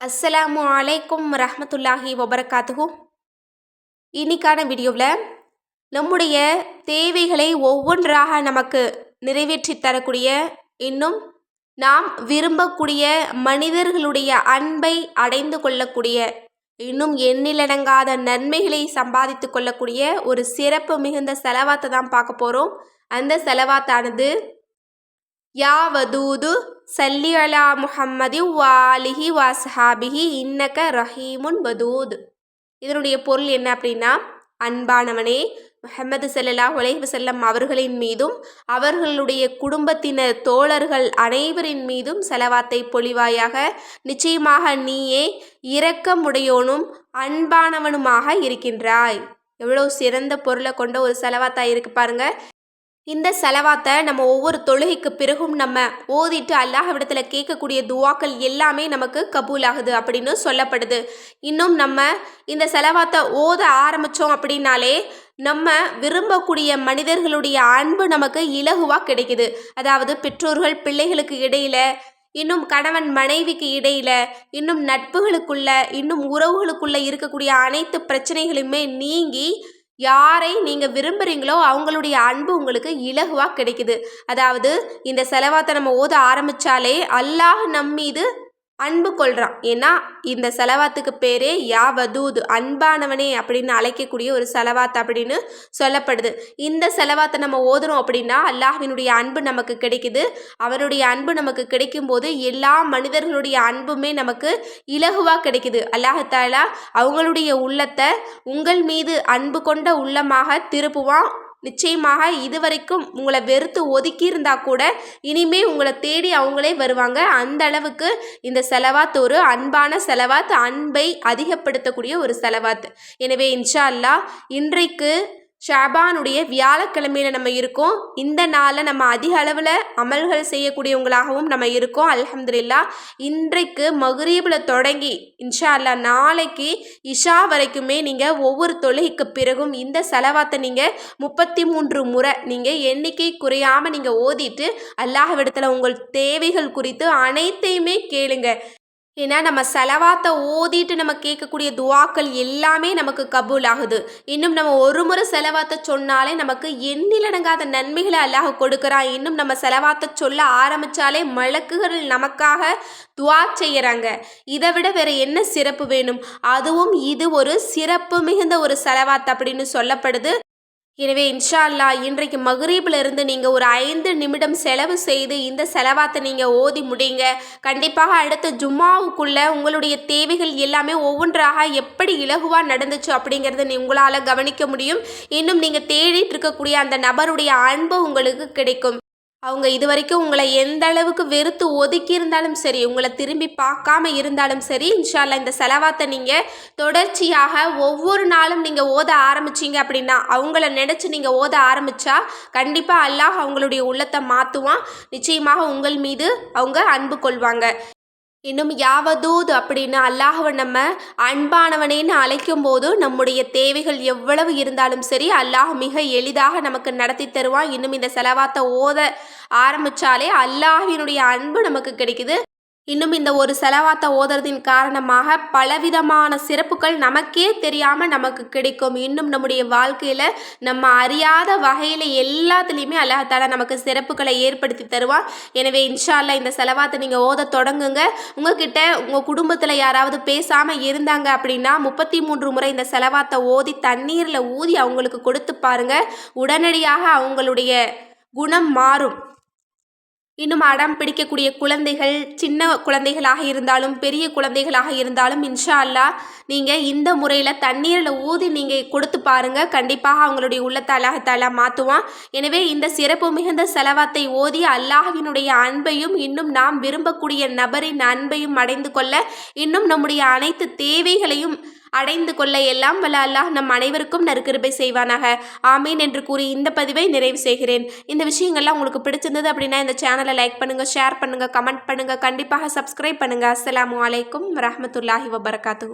அஸ்ஸலாமு அலைக்கும் ரஹமத்துல்லாஹி வபரகாத்துஹு. இன்னைக்கான வீடியோவில் நம்முடைய தேவைகளை ஒவ்வொன்றாக நமக்கு நிறைவேற்றி தரக்கூடிய இன்னும் நாம் விரும்பக்கூடிய மனிதர்களுடைய அன்பை அடைந்து கொள்ளக்கூடிய இன்னும் எண்ணிலடங்காத நன்மைகளை சம்பாதித்து கொள்ளக்கூடிய ஒரு சிறப்பு மிகுந்த செலவாத்தை தான் பார்க்க போகிறோம் அந்த செலவாத்தானது யாவதூது சல்லி அலா முஹம்மதி வாலிஹி வாசஹாபிஹி இன்னக்க ரஹீமுன் வதூத் இதனுடைய பொருள் என்ன அப்படின்னா அன்பானவனே முஹம்மது சல்லாஹ் செல்லம் அவர்களின் மீதும் அவர்களுடைய குடும்பத்தினர் தோழர்கள் அனைவரின் மீதும் செலவாத்தை பொழிவாயாக நிச்சயமாக நீயே இரக்கமுடையோனும் அன்பானவனுமாக இருக்கின்றாய் எவ்வளோ சிறந்த பொருளை கொண்ட ஒரு செலவாத்தா இருக்கு பாருங்க இந்த செலவாத்தை நம்ம ஒவ்வொரு தொழுகைக்கு பிறகும் நம்ம ஓதிட்டு அல்லாஹ் விடத்தில் கேட்கக்கூடிய துவாக்கள் எல்லாமே நமக்கு கபூல் ஆகுது அப்படின்னு சொல்லப்படுது. இன்னும் நம்ம இந்த செலவாத்தை ஓத ஆரம்பித்தோம் அப்படின்னாலே நம்ம விரும்பக்கூடிய மனிதர்களுடைய அன்பு நமக்கு இலகுவாக கிடைக்குது. அதாவது பெற்றோர்கள் பிள்ளைகளுக்கு இடையில இன்னும் கணவன் மனைவிக்கு இடையில இன்னும் நட்புகளுக்குள்ள இன்னும் உறவுகளுக்குள்ள இருக்கக்கூடிய அனைத்து பிரச்சனைகளுமே நீங்கி யாரை நீங்கள் விரும்புகிறீங்களோ அவங்களுடைய அன்பு உங்களுக்கு இலகுவாக கிடைக்குது. அதாவது இந்த செலவாத்தை நம்ம ஓத ஆரம்பித்தாலே அல்லாஹ் நம்மீது அன்பு கொள்கிறான் ஏன்னா இந்த செலவாத்துக்கு பேரே யா வதூது அன்பானவனே அப்படின்னு அழைக்கக்கூடிய ஒரு செலவாத் அப்படின்னு சொல்லப்படுது. இந்த செலவாத்தை நம்ம ஓதுறோம் அப்படின்னா அல்லாஹினுடைய அன்பு நமக்கு கிடைக்குது. அவனுடைய அன்பு நமக்கு கிடைக்கும் போது எல்லா மனிதர்களுடைய அன்புமே நமக்கு இலகுவாக கிடைக்குது. அல்லாஹாலா அவங்களுடைய உள்ளத்தை உங்கள் மீது அன்பு கொண்ட உள்ளமாக திருப்புவான். நிச்சயமாக இதுவரைக்கும் உங்களை வெறுத்து ஒதுக்கி இருந்தால் கூட இனிமே உங்களை தேடி அவங்களே வருவாங்க. அந்த அளவுக்கு இந்த செலவாத் ஒரு அன்பான செலவாத் அன்பை அதிகப்படுத்தக்கூடிய ஒரு செலவாத். எனவே இன்ஷா அல்லா இன்றைக்கு ஷாபானுடைய வியாழக்கிழமையில் நம்ம இருக்கோம். இந்த நாளில் நம்ம அதிக அளவில் அமல்கள் செய்யக்கூடியவங்களாகவும் நம்ம இருக்கோம். அலமதுல்லா இன்றைக்கு மகுரீபில் தொடங்கி இன்ஷா அல்லா நாளைக்கு இஷா வரைக்குமே நீங்கள் ஒவ்வொரு தொழுகைக்கு பிறகும் இந்த செலவாத்தை நீங்கள் முப்பத்தி மூன்று முறை நீங்கள் எண்ணிக்கை குறையாமல் நீங்கள் ஓதிட்டு அல்லாஹ்விடத்தில் உங்கள் தேவைகள் குறித்து அனைத்தையுமே கேளுங்க. ஏன்னா நம்ம செலவாத்தை ஓதிட்டு நம்ம கேட்கக்கூடிய துவாக்கள் எல்லாமே நமக்கு கபூல் ஆகுது இன்னும் நம்ம ஒரு முறை செலவாத்தை சொன்னாலே நமக்கு எண்ணிலடங்காத நன்மைகளை அல்லாஹ் கொடுக்குறான். இன்னும் நம்ம செலவாத்தை சொல்ல ஆரம்பித்தாலே மலக்குகள் நமக்காக துவா செய்கிறாங்க இதை விட வேற என்ன சிறப்பு வேணும்? அதுவும் இது ஒரு சிறப்பு மிகுந்த ஒரு செலவாத் அப்படின்னு சொல்லப்படுது. எனவே இன்ஷா அல்லா இன்றைக்கு மகரீபில் இருந்து நீங்கள் ஒரு ஐந்து நிமிடம் செலவு செய்து இந்த செலவாத்தை நீங்கள் ஓதி முடிங்க. கண்டிப்பாக அடுத்த ஜும்மாவுக்குள்ளே உங்களுடைய தேவைகள் எல்லாமே ஒவ்வொன்றாக எப்படி இலகுவாக நடந்துச்சு அப்படிங்கிறத நீ உங்களால் கவனிக்க முடியும். இன்னும் நீங்கள் தேடிட்டு இருக்கக்கூடிய அந்த நபருடைய அன்பு உங்களுக்கு கிடைக்கும். அவங்க இது வரைக்கும் உங்களை எந்த அளவுக்கு வெறுத்து ஒதுக்கி இருந்தாலும் சரி உங்களை திரும்பி பார்க்காம இருந்தாலும் சரி இன்ஷால்லா இந்த செலவாத்தை நீங்கள் தொடர்ச்சியாக ஒவ்வொரு நாளும் நீங்கள் ஓத ஆரம்பிச்சிங்க அப்படின்னா அவங்கள நினச்சி நீங்கள் ஓத ஆரம்பித்தா கண்டிப்பாக அல்லாஹ் அவங்களுடைய உள்ளத்தை மாற்றுவான் நிச்சயமாக உங்கள் மீது அவங்க அன்பு கொள்வாங்க. இன்னும் யாவதூது அப்படின்னு அல்லாஹவை நம்ம அன்பானவனேன்னு அழைக்கும் போது நம்முடைய தேவைகள் எவ்வளவு இருந்தாலும் சரி அல்லாஹ் மிக எளிதாக நமக்கு நடத்தி தருவான். இன்னும் இந்த செலவாத்தை ஓத ஆரம்பித்தாலே அல்லாஹினுடைய அன்பு நமக்கு கிடைக்குது. இன்னும் இந்த ஒரு செலவாத்தை ஓதுறதின் காரணமாக பலவிதமான சிறப்புகள் நமக்கே தெரியாமல் நமக்கு கிடைக்கும். இன்னும் நம்முடைய வாழ்க்கையில் நம்ம அறியாத வகையில் எல்லாத்துலேயுமே அல்லாஹால நமக்கு சிறப்புகளை ஏற்படுத்தி தருவான். எனவே இன்ஷால்லா இந்த செலவாத்தை நீங்கள் ஓத தொடங்குங்க. உங்ககிட்ட உங்கள் குடும்பத்தில் யாராவது பேசாமல் இருந்தாங்க அப்படின்னா முப்பத்தி மூன்று முறை இந்த செலவாத்தை ஓதி தண்ணீரில் ஊதி அவங்களுக்கு கொடுத்து பாருங்கள் உடனடியாக அவங்களுடைய குணம் மாறும். இன்னும் அடம் பிடிக்கக்கூடிய குழந்தைகள் சின்ன குழந்தைகளாக இருந்தாலும் பெரிய குழந்தைகளாக இருந்தாலும் இன்ஷா அல்லா நீங்கள் இந்த முறையில் தண்ணீரில் ஊதி நீங்கள் கொடுத்து பாருங்கள் கண்டிப்பாக அவங்களுடைய உள்ளத்தை அல்லாஹத்தாலா மாற்றுவான் எனவே இந்த சிறப்பு மிகுந்த செலவாத்தை ஓதி அல்லாஹினுடைய அன்பையும் இன்னும் நாம் விரும்பக்கூடிய நபரின் அன்பையும் அடைந்து கொள்ள இன்னும் நம்முடைய அனைத்து தேவைகளையும் அடைந்து கொள்ள எல்லாம் வல்ல அல்லாஹ் நம் அனைவருக்கும் நறுக்கிருப்பை செய்வானாக. ஆமீன் என்று கூறி இந்த பதிவை நிறைவு செய்கிறேன். இந்த விஷயங்கள்லாம் உங்களுக்கு பிடிச்சிருந்தது அப்படின்னா இந்த சேனலை லைக் பண்ணுங்கள் ஷேர் பண்ணுங்கள் கமெண்ட் பண்ணுங்கள் கண்டிப்பாக சப்ஸ்கிரைப் பண்ணுங்கள் அஸ்லாம் வலைக்கம் வரமத்துல்லாஹி வபர்காத்து